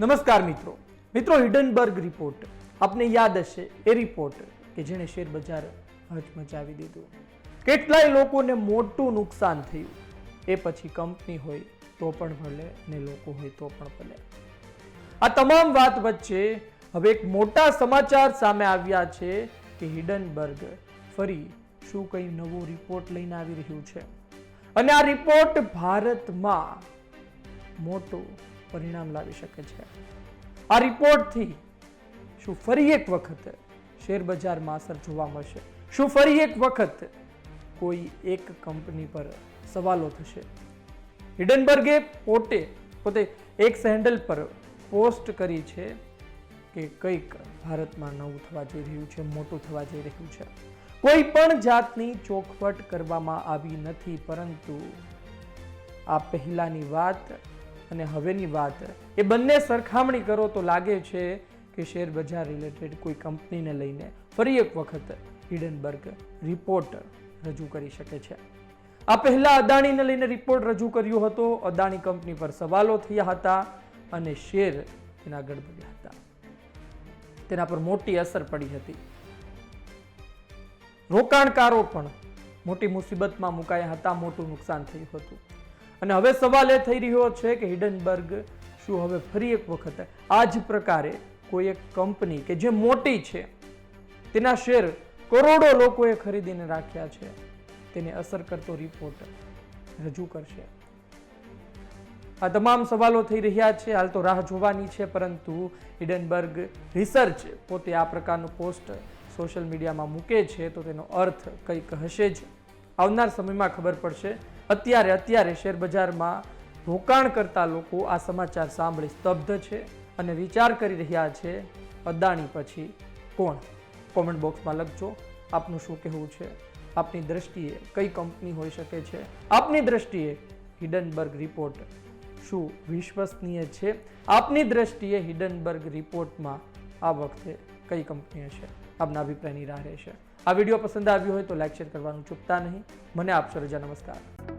નમસ્કાર મિત્રો. મિત્રો હિડનબર્ગ રિપોર્ટ. આપને યાદ હશે એ રિપોર્ટ કે જેણે શેર બજાર હચમચાવી દીધું. કેટલાય લોકોને મોટું નુકસાન થયું. એ પછી કંપની હોય તો પણ ભલે ને લોકો હોય તો પણ ભલે. આ તમામ વાત વચ્ચે હવે એક મોટા સમાચાર સામે આવ્યા છે કે હિડનબર્ગ ફરી શું કંઈ નવો રિપોર્ટ લઈને આવી રહ્યું છે. અને આ રિપોર્ટ ભારતમાં મોટું પરિણામ લાવી શકે છે. આ રિપોર્ટથી શું ફરી એક વખત શેર બજારમાં અસર જોવા મળશે? શું ફરી એક વખત કોઈ એક કંપની પર સવાલો થશે? હિડનબર્ગે પોતે પોતે એક સેન્ડલ પર પોસ્ટ કરી છે કે કંઈક ભારતમાં નવું થવા જઈ રહ્યું છે, મોટું થવા જઈ રહ્યું છે. કોઈ પણ જાતની ચોખવટ કરવામાં આવી નથી, પરંતુ આ પહેલાની વાત અને હવેની વાત, એ બંને સરખામણી કરો તો લાગે છે કે શેર બજાર રિલેટેડ કોઈ કંપનીને લઈને ફરી એક વખત હિડનબર્ગ રિપોર્ટ રજૂ કરી શકે છે. આ પહેલા અદાણીને લઈને રિપોર્ટ રજૂ કર્યો હતો. અદાણી કંપની પર સવાલો થયા હતા અને શેર તેના ગડબડ્યા હતા. તેના પર મોટી અસર પડી હતી. રોકાણકારો પણ મોટી મુસીબતમાં મુકાયા હતા. મોટું નુકસાન થયું હતું. અને હવે સવાલ એ થઈ રહ્યો છે કે હિડનબર્ગ શું હવે ફરી એક વખત આ જ પ્રકારે કોઈ એક કંપની કે જે મોટી છે, તેના શેર કરોડો લોકોએ ખરીદીને રાખ્યા છે, તેને અસર કરતો રિપોર્ટ રજૂ કરશે. આ તમામ સવાલો થઈ રહ્યા છે, હાલ તો રાહ જોવાની છે, પરંતુ હિડનબર્ગ રિસર્ચ પોતે આ પ્રકારનું પોસ્ટ સોશિયલ મીડિયામાં મૂકે છે, તો તેનો અર્થ કંઈક હશે જ. આવનાર સમયમાં ખબર પડશે અત્યારે અત્યારે શેરબજારમાં રોકાણ કરતા લોકો આ સમાચાર સાંભળી સ્તબ્ધ છે અને વિચાર કરી રહ્યા છે, અદાણી પછી કોણ? કોમેન્ટ બોક્સમાં લખજો આપનું શું કહેવું છે? આપની દ્રષ્ટિએ કઈ કંપની હોઈ શકે છે? આપની દ્રષ્ટિએ હિડનબર્ગ રિપોર્ટ શું વિશ્વસનીય છે? આપની દ્રષ્ટિએ હિડનબર્ગ રિપોર્ટમાં આ વખતે કઈ કંપની હશે? આપના અભિપ્રાયની રાહ રહેશે. આ વીડિયો પસંદ આવ્યો હોય તો લાઇક શેર કરવાનું ચૂકતા નહીં. મને આપશો રજા. નમસ્કાર.